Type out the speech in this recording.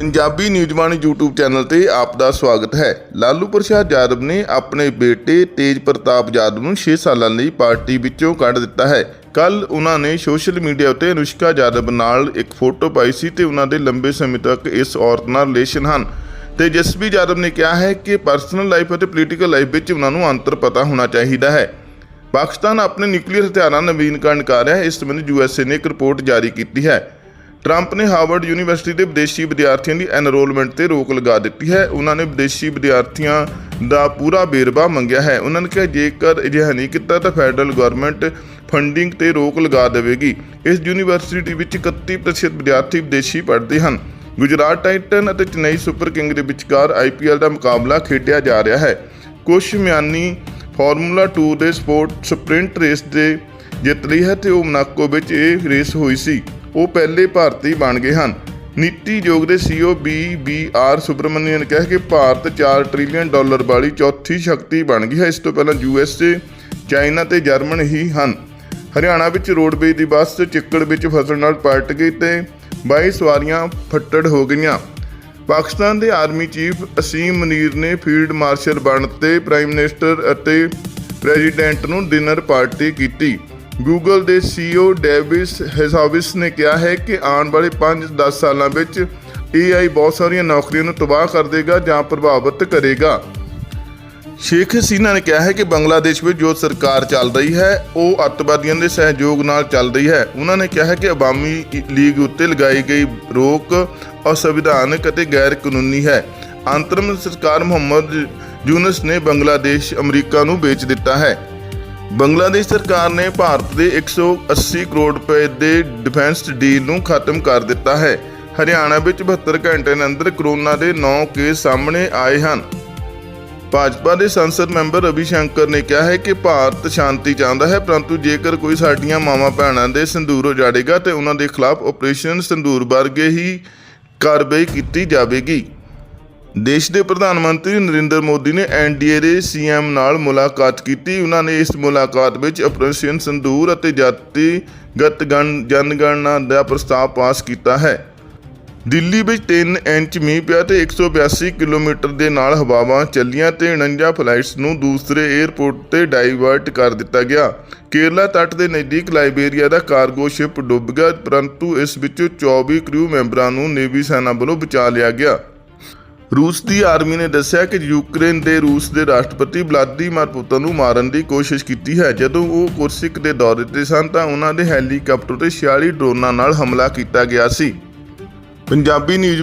Punjabi ਨਿਊਜ਼ਵਾਣੀ YouTube channel ਤੇ ਆਪ ਦਾ ਸਵਾਗਤ ਹੈ। ਲਾਲੂ ਪ੍ਰਸਾਦ ਯਾਦਵ ਨੇ ਆਪਣੇ ਬੇਟੇ ਤੇਜ ਪ੍ਰਤਾਪ ਯਾਦਵ ਨੂੰ 6 ਸਾਲਾਂ ਲਈ ਪਾਰਟੀ ਵਿੱਚੋਂ ਕੱਢ ਦਿੱਤਾ ਹੈ। ਕੱਲ ਉਹਨਾਂ ਨੇ ਸੋਸ਼ਲ ਮੀਡੀਆ ਉੱਤੇ ਅਨੁਸ਼ਕਾ ਯਾਦਵ ਨਾਲ ਇੱਕ ਫੋਟੋ ਪਾਈ ਸੀ ਤੇ ਉਹਨਾਂ ਦੇ ਲੰਬੇ ਸਮੇਂ ਤੱਕ ਇਸ ਔਰਤ ਨਾਲ ਰਿਲੇਸ਼ਨ ਹਨ। ਤੇਜਸਵੀ ਯਾਦਵ ਨੇ ਕਿਹਾ ਹੈ ਕਿ ਪਰਸਨਲ ਲਾਈਫ ਅਤੇ ਪੋਲੀਟੀਕਲ ਲਾਈਫ ਵਿੱਚ ਉਹਨਾਂ ਨੂੰ ਅੰਤਰ ਪਤਾ ਹੋਣਾ ਚਾਹੀਦਾ ਹੈ। ਪਾਕਿਸਤਾਨ ਆਪਣੇ ਨਿਊਕਲੀਅਰ ਹਥਿਆਰਾਂ ਨਵੀਨਕਰਨ ਕਰ ਰਿਹਾ ਹੈ। ਇਸ ਸੰਬੰਧੀ ਯੂਐਸਏ ਨੇ ਇੱਕ ਰਿਪੋਰਟ ਜਾਰੀ ਕੀਤੀ ਹੈ। ਟਰੰਪ ਨੇ ਹਾਰਵਰਡ ਯੂਨੀਵਰਸਿਟੀ ਦੇ ਵਿਦੇਸ਼ੀ ਵਿਦਿਆਰਥੀਆਂ ਦੀ ਐਨਰੋਲਮੈਂਟ ਤੇ ਰੋਕ ਲਗਾ ਦਿੱਤੀ ਹੈ। ਉਹਨਾਂ ਨੇ ਵਿਦੇਸ਼ੀ ਵਿਦਿਆਰਥੀਆਂ ਦਾ ਪੂਰਾ ਵੇਰਵਾ ਮੰਗਿਆ ਹੈ। ਉਹਨਾਂ ਨੇ ਕਿਹਾ, ਜੇਕਰ ਅਜਿਹਾ ਨਹੀਂ ਕੀਤਾ, ਤਾਂ ਫੈਡਰਲ ਗਵਰਨਮੈਂਟ ਫੰਡਿੰਗ ਤੇ ਰੋਕ ਲਗਾ ਦੇਵੇਗੀ। ਇਸ ਯੂਨੀਵਰਸਿਟੀ ਵਿੱਚ 31% ਵਿਦਿਆਰਥੀ ਵਿਦੇਸ਼ੀ ਪੜ੍ਹਦੇ ਹਨ। ਗੁਜਰਾਤ ਟਾਈਟਨ ਅਤੇ ਚੇਨਈ ਸੁਪਰ ਕਿੰਗ ਦੇ ਵਿਚਕਾਰ ਆਈਪੀਐਲ ਦਾ ਮੁਕਾਬਲਾ ਖੇਡਿਆ ਜਾ ਰਿਹਾ ਹੈ। ਕੁਸ਼ ਮਿਆਨੀ ਫਾਰਮੂਲਾ 2 ਦੇ ਸਪੋਰਟ ਸਪ੍ਰਿੰਟ ਰੇਸ ਦੇ ਜਿੱਤ ਲਈ ਹੈ ਤੇ ਉਹ ਮੋਨਾਕੋ ਵਿੱਚ ਇਹ ਰੇਸ ਹੋਈ ਸੀ। ਉਹ ਪਹਿਲੇ ਭਾਰਤੀ ਬਣ ਗਏ ਹਨ। ਨੀਤੀ ਯੋਗ ਦੇ ਸੀਓ ਬੀਬੀਆਰ ਸੁਬਰਮਨੀਅਨ ਨੇ ਕਿਹਾ ਕਿ ਭਾਰਤ 4 ਟ੍ਰਿਲੀਅਨ ਡਾਲਰ ਵਾਲੀ ਚੌਥੀ ਸ਼ਕਤੀ ਬਣ ਗਈ ਹੈ। ਇਸ ਤੋਂ ਪਹਿਲਾਂ ਯੂਐਸਏ ਚਾਈਨਾ ਤੇ ਜਰਮਨ ਹੀ ਹਨ। ਹਰਿਆਣਾ ਵਿੱਚ ਰੋਡਵੇਜ਼ ਦੀ ਬੱਸ ਚਿੱਕੜ ਵਿੱਚ ਫਸਣ ਨਾਲ ਪਲਟ ਗਈ ਤੇ 22 ਸਵਾਰੀਆਂ ਫੱਟੜ ਹੋ ਗਈਆਂ। ਪਾਕਿਸਤਾਨ ਦੇ ਆਰਮੀ ਚੀਫ ਅਸੀਮ ਮਨੀਰ ਨੇ ਫੀਲਡ ਮਾਰਸ਼ਲ ਬਣਨ ਤੇ ਪ੍ਰਾਈਮ ਮਿਨਿਸਟਰ ਅਤੇ ਪ੍ਰੈਜ਼ੀਡੈਂਟ ਨੂੰ ਡਿਨਰ ਪਾਰਟੀ ਕੀਤੀ। ਗੂਗਲ ਦੇ ਸੀਈਓ ਡੇਵਿਸ ਹੈਸਾਵਿਸ ਨੇ ਕਿਹਾ ਹੈ ਕਿ ਆਉਣ ਵਾਲੇ 5-10 ਸਾਲਾਂ ਵਿੱਚ AI ਬਹੁਤ ਸਾਰੀਆਂ ਨੌਕਰੀਆਂ ਨੂੰ ਤਬਾਹ ਕਰ ਦੇਗਾ ਜਾਂ ਪ੍ਰਭਾਵਿਤ ਕਰੇਗਾ। ਸ਼ੇਖ ਹਸੀਨਾ ਨੇ ਕਿਹਾ ਹੈ ਕਿ ਬੰਗਲਾਦੇਸ਼ ਵਿੱਚ ਜੋ ਸਰਕਾਰ ਚੱਲ ਰਹੀ ਹੈ, ਉਹ ਅੱਤਵਾਦੀਆਂ ਦੇ ਸਹਿਯੋਗ ਨਾਲ ਚੱਲ ਰਹੀ ਹੈ। ਉਹਨਾਂ ਨੇ ਕਿਹਾ ਹੈ ਕਿ ਅਵਾਮੀ ਲੀਗ ਉੱਤੇ ਲਗਾਈ ਗਈ ਰੋਕ ਅਸੰਵਿਧਾਨਕ ਅਤੇ ਗੈਰ ਕਾਨੂੰਨੀ ਹੈ। ਅੰਤਰਮ ਸਰਕਾਰ ਮੁਹੰਮਦ ਯੂਨਸ ਨੇ ਬੰਗਲਾਦੇਸ਼ ਅਮਰੀਕਾ ਨੂੰ ਵੇਚ ਦਿੱਤਾ ਹੈ। ਬੰਗਲਾਦੇਸ਼ ਸਰਕਾਰ ਨੇ ਭਾਰਤ ਦੇ 180 ਕਰੋੜ ਰੁਪਏ ਦੇ ਡਿਫੈਂਸ ਡੀਲ ਨੂੰ ਖਤਮ ਕਰ ਦਿੱਤਾ ਹੈ। ਹਰਿਆਣਾ ਵਿੱਚ 72 ਘੰਟੇ ਦੇ ਅੰਦਰ ਕਰੋਨਾ ਦੇ 9 ਕੇਸ ਸਾਹਮਣੇ ਆਏ ਹਨ। ਭਾਜਪਾ ਦੇ ਸੰਸਦ ਮੈਂਬਰ ਰਵੀ ਸ਼ੰਕਰ ਨੇ ਕਿਹਾ ਹੈ ਕਿ ਭਾਰਤ ਸ਼ਾਂਤੀ ਚਾਹੁੰਦਾ ਹੈ, ਪਰੰਤੂ ਜੇਕਰ ਕੋਈ ਸਾਡੀਆਂ ਮਾਵਾਂ ਭੈਣਾਂ ਦੇ ਸੰਦੂਰ ਉਜਾੜੇਗਾ ਤੇ ਉਹਨਾਂ ਦੇ ਖਿਲਾਫ ਆਪਰੇਸ਼ਨ ਸੰਦੂਰ ਵਰਗੇ ਹੀ ਕਾਰਵਾਈ ਕੀਤੀ ਜਾਵੇਗੀ। ਦੇਸ਼ ਦੇ ਪ੍ਰਧਾਨ ਮੰਤਰੀ ਨਰਿੰਦਰ ਮੋਦੀ ਨੇ ਐਨਡੀਏ ਦੇ ਸੀਐਮ ਨਾਲ ਮੁਲਾਕਾਤ ਕੀਤੀ। ਉਹਨਾਂ ਨੇ ਇਸ ਮੁਲਾਕਾਤ ਵਿੱਚ ਆਪਰੇਸ਼ਨ ਸੰਦੂਰ ਅਤੇ ਜਾਤੀਗਤ ਗਣ, ਜਨਗਣਨਾ ਦਾ ਪ੍ਰਸਤਾਵ ਪਾਸ ਕੀਤਾ ਹੈ। ਦਿੱਲੀ ਵਿੱਚ 3 ਇੰਚ ਮੀਂਹ ਪਿਆ ਤੇ 182 ਕਿਲੋਮੀਟਰ ਦੇ ਨਾਲ ਹਵਾਵਾਂ ਚੱਲੀਆਂ ਤੇ 49 ਫਲਾਈਟਸ ਨੂੰ ਦੂਸਰੇ 에ਅਰਪੋਰਟ ਤੇ ਡਾਈਵਰਟ ਕਰ ਦਿੱਤਾ ਗਿਆ। ਕੇਰਲਾ ਤੱਟ ਦੇ ਨਜ਼ਦੀਕ ਲਾਇਬੇਰੀਆ ਦਾ ਕਾਰਗੋ ਸ਼ਿਪ ਡੁੱਬ ਗਿਆ, ਪਰੰਤੂ ਇਸ ਵਿੱਚੋਂ 24 ਕ੍ਰੂ ਮੈਂਬਰਾਂ ਨੂੰ ਨੇਵੀ ਸੈਨਾ ਵੱਲੋਂ ਬਚਾ ਲਿਆ ਗਿਆ। ਰੂਸ ਦੀ ਆਰਮੀ ਨੇ ਦੱਸਿਆ ਕਿ ਯੂਕਰੇਨ ਦੇ ਰੂਸ ਦੇ ਰਾਸ਼ਟਰਪਤੀ ਵਲਾਦੀਮੀਰ ਪੁਤਨ ਨੂੰ ਮਾਰਨ ਦੀ ਕੋਸ਼ਿਸ਼ ਕੀਤੀ ਹੈ। ਜਦੋਂ ਉਹ ਕੁਰਸਿਕ ਦੇ ਦੌਰੇ ਤੇ ਸਨ, ਤਾਂ ਉਹਨਾਂ ਦੇ ਹੈਲੀਕਾਪਟਰ ਤੇ 46 ਡਰੋਨਾਂ ਨਾਲ ਹਮਲਾ ਕੀਤਾ ਗਿਆ ਸੀ। ਪੰਜਾਬੀ ਨਿਊਜ਼